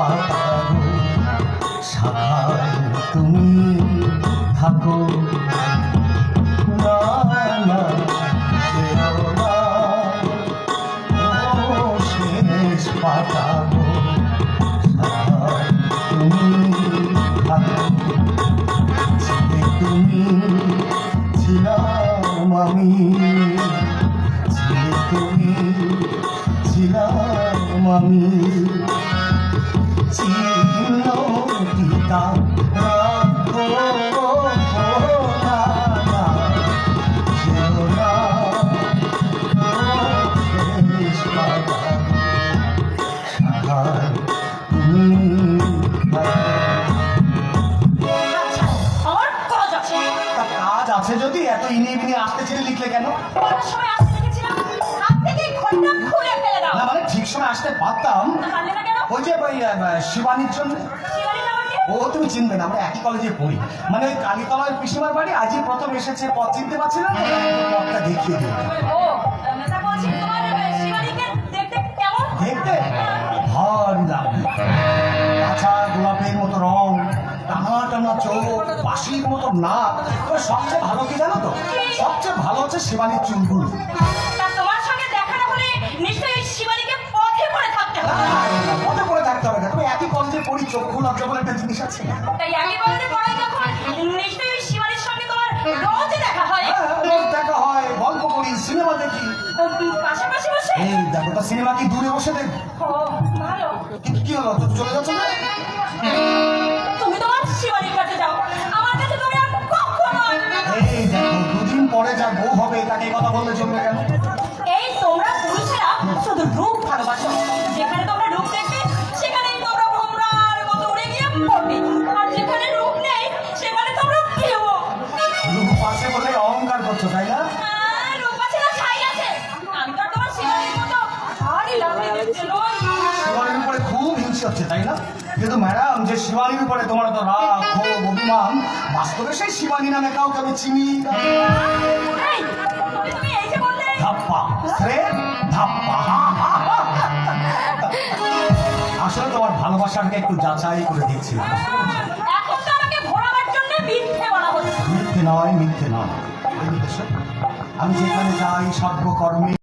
পাতা শাখায় তুমি থাকো পাতা তুমি ছিলাম আমি ছিলে তুমি ছিলাম আমি আছে। কাজ আছে যদি? এত ইনিয়ে বিনিয়ে আসতে ছেড়ে লিখলে কেন? সময় আসতে দেখেছিলাম। হাত থেকে খুলে ফেলে দাও। না মানে ঠিক সময় আসতে পারতাম। পারলে না কেন ওই যে শিবানীর জন্য? ও তুমি চিনবে না আমরা একই কলেজে পড়ি। মানে ওই কালীতলার পিসিমার বাড়ি আজই প্রথম এসেছে পথ চিনতে পারছি না? পথটা দেখিয়ে দিই দেখতে ভারী লাগবে আচ্ছা গোলাপের মতো রং টানা টানা চোখ বাসির মতো নাক। সবচেয়ে ভালো কি জানো তো? সবচেয়ে ভালো হচ্ছে শিবানীর চুলগুলো। চক্ষু লজ্জা বলে একটা জিনিস আছে। তাই আগে বলতে পড়াই যখন নিশ্চয়ই শিবানীর সঙ্গে তোমার রোজ দেখা হয়। হ্যাঁ, রোজ দেখা হয় গল্প করি সিনেমা দেখি। পাশাপাশি বসে? এই দেখো তো সিনেমা কি দূরে বসে দেখব ভালো। কি- কি হলো? তো চলে যাচ্ছ না? তুমি তোমার শিবানীর কাছে যাও। আমার কাছে তুমি আর কখনো এই দেখো দুদিন পরে যা বউ হবে তাকে কথা বললে চলবে কেন? আছে বলে অহংকার করছ তাই না? তোমার শিবানীর উপরে খুব হিংসে হচ্ছে তাই না? কিন্তু ম্যাডাম যে শিবানীর উপরে তোমার তো রাগ ক্ষোভ অভিমান বাস্তবে সেই শিবানী নামে কাউকে আমি চিনি ধাপ্পা। শ্রে ধাপ্পা। আসলে তোমার ভালোবাসাকে একটু যাচাই করে দিচ্ছিলাম এখন তো আমাকে ঘোরাবার জন্য নয় মিথ্যে নয়। আমি যেখানে যাই সর্বকর্মে